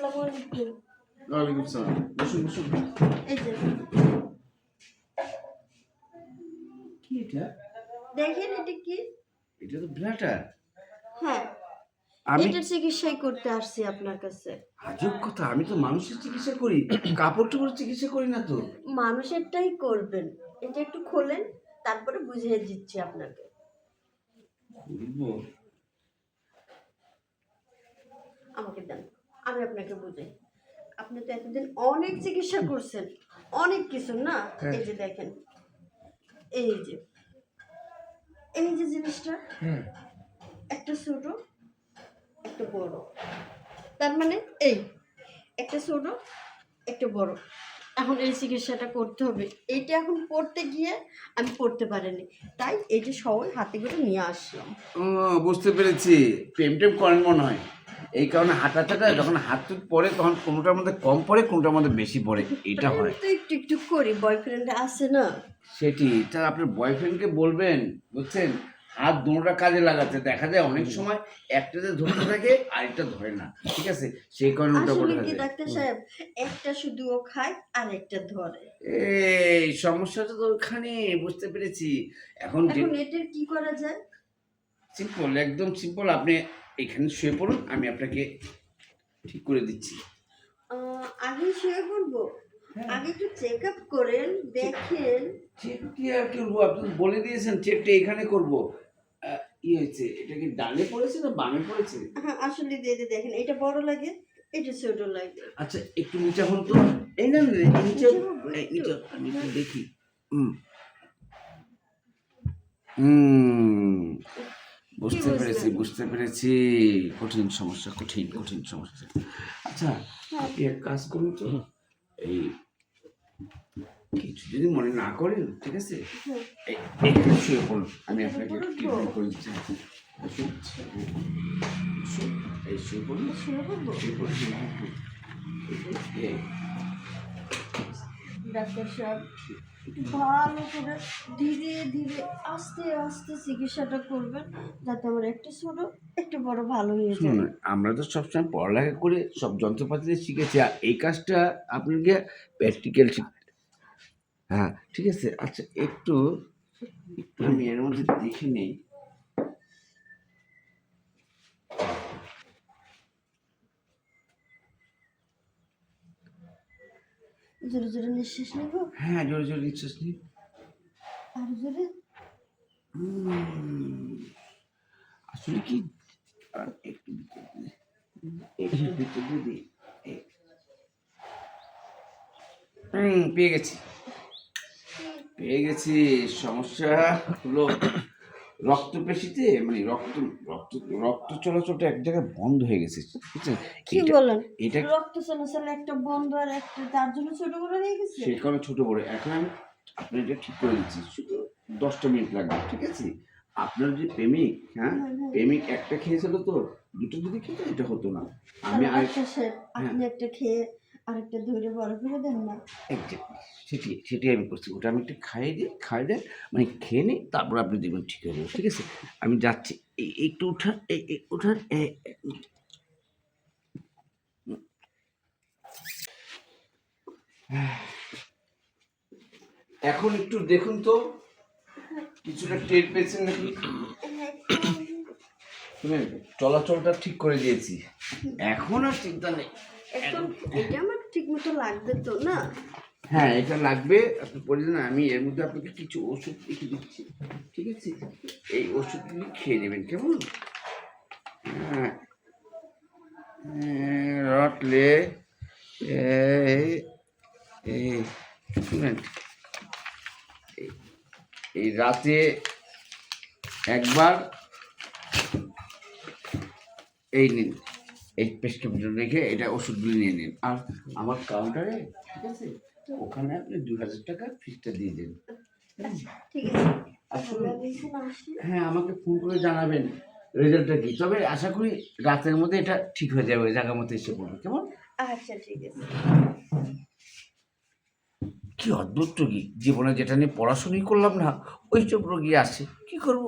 আসসালামু আলাইকুম ওয়ালাইকুম সালাম বসুন বসুন এই যে। কি এটা? দেখেন এটা কি? এটা তো ব্লাটার হ্যাঁ। আমি চিকিৎসাই করতে আসছি আপনার কাছে। আজব কথা আমি তো মানুষের চিকিৎসা করি। কাপড় টাপড় চিকিৎসা করি না তো। মানুষেরটাই করবেন। এটা একটু খোলেন তারপরে বুঝিয়ে দিচ্ছি আপনাকে। আমাকে দেন। আমি আপনাকে বুঝাই। আপনি তো এতদিন অনেক চিকিৎসা করছেন অনেক কিছু না? হ্যাঁ। এই যে দেখেন এই যে এই যে জিনিসটা একটা ছোট একটা বড়। তার মানে এই একটা ছোট একটা বড়। এখন এই চিকিৎসাটা করতে হবে। এইটা এখন পড়তে গিয়ে আমি পড়তে পারিনি। তাই এই যে সবাই হাতে করে নিয়ে আসলাম। ও বুঝতে পেরেছি। প্রেম টেম করেন মনে হয়। এই কারণে হাঁটা চাটা যখন হাত টুট পড়ে তখন কোনোটার মধ্যে কম পড়ে কোনোটার মধ্যে বেশি পড়ে। এটা হয়। তো একটু একটু করি বয়ফ্রেন্ড আছে না। সেটি। তা আপনার বয়ফ্রেন্ডকে বলবেন বুঝছেন? হাত দুটোটা কাজে লাগাতে দেখা যায় অনেক সময় একটাতে ধরতে থাকে আরেকটা ধরে না। ঠিক আছে? সেই কারণে ওটা বলে থাকে। ডাক্তার সাহেব একটা শুধু ও খায় আর একটা ধরে। এই সমস্যাটা তো ওখানে বুঝতে পেরেছি। এখন এখন এটার কি করা যায়? সিম্পল একদম সিম্পল আপনি এখানে শুয়ে পড়ুন আমি আপনাকে ঠিক করে দিচ্ছি। আগে শুয়ে পড়ব। আগে একটু চেক আপ করেন দেখেন। চেক কি আর করব? আপনি বলে দিয়েছেন চেকটা এখানে করব। আহ, কি হয়েছে এটা কি ডানে পড়েছে না বামে পড়েছে? হ্যাঁ আসলে দেখেন এটা বড় লাগে এটা ছোট লাগে। আচ্ছা একটু নিচে হন তো। এই না নিচে নিচে আমি একটু দেখি। হুম। হুম। বুঝতে পেরেছি বুঝতে পেরেছি। কঠিন সমস্যা কঠিন কঠিন সমস্যা। আচ্ছা হ্যাঁ। আপনি এক কাজ করুন তো। এই কিছু যদি মনে না করেন ঠিক আছে। এইখানে শুয়ে পড়ুন। আমি আপনাকে? ট্রিটমেন্ট করে দিচ্ছি। এই শুয়ে পড়ুন। শুয়ে পড়ুন শুয়ে পড়ুন। ডাক্তার সাহেব একটু ভালো করে ধীরে ধীরে আস্তে আস্তে চিকিৎসাটা করবেন যাতে আমার একটা ছোট একটা বড় ভালো হয়ে যায়। আমরা তো সবসময় পড়ালেখা করে সব যন্ত্রপাতি শিখেছি আর এই কাজটা আপনাকে প্র্যাকটিক্যাল হ্যাঁ ঠিক আছে। আচ্ছা একটু একটু আমি এর মধ্যে দেখে নেই। জোরে জোরে নিঃশ্বাস নেব? হ্যাঁ জোরে জোরে নিঃশ্বাস নিন আর জোরে? আসলে কি? একটু ভিতর দিয়ে, একটু ভিতর দিয়ে হুম পেয়ে গেছি। পেয়ে গেছি। সমস্যা হলো। রক্ত পেশিতে মানে রক্ত রক্ত রক্ত চলাচলটা এক জায়গায় বন্ধ হয়ে গেছে বুঝছেন? কি বলেন? এটা রক্ত চলাচল একটা বন্ধ আর একটা তার জন্য ছোট করে হয়ে গেছে? সেই কারণে ছোট বড়। এখন আমি আপনি এটা ঠিক করে দিচ্ছি শুধু দশটা মিনিট লাগবে ঠিক আছে? আপনার যে প্রেমিক হ্যাঁ? হুম, হুম। প্রেমিক একটা খেয়েছিল তো দুটো যদি খেত এটা হতো না। আমি আর ডাক্তার সাহেব আপনি একটা খেয়ে আরেকটা ধরে বড় করে দেন না। সেটি সেটি আমি করছি। ওটা আমি একটু খাইয়ে দিই খাইয়ে দেন মানে খেয়ে নিই তারপর আপনি দেখবেন ঠিক হয়ে যাবে ঠিক আছে? আমি যাচ্ছি। একটু এই- এই- এখন একটু দেখুন তো কিছুটা টের পেয়েছেন নাকি? চলাচলটা ঠিক করে দিয়েছি। এখন আর চিন্তা নেই। এখন এটা আমার মতো লাগবে তো না? হ্যাঁ এটা লাগবে আপনি পড়ে যান আমি এর মধ্যে আপনাকে কিছু ওষুধ লিখে দিচ্ছি ঠিক আছে? এই ওষুধগুলি খেয়ে নেবেন কেমন? হ্যাঁ হ্যাঁ, রটলে শুনেন এই রাতে একবার এই নিন। এই প্রেসক্রিপশন রেখে এটা ওষুধগুলি নিয়ে নিন। আর আমার কাউন্টারে ঠিক আছে? ওখানে আপনি দু হাজার টাকা ফিসটা দিয়ে দিন। আসি হ্যাঁ আমাকে ফোন করে জানাবেন রেজাল্টটা কি। তবে আশা করি রাতের মধ্যে এটা ঠিক হয়ে যাবে ওই জায়গার মতো এসে পড়বে। কেমন? আচ্ছা ঠিক আছে। কি অদ্ভুত রোগী। জীবনে যেটা নিয়ে পড়াশুনোই করলাম না ওই সব রোগী আসে কি করব?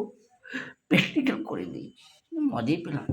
প্র্যাকটিক্যাল করে দিই। মজাই পেলাম।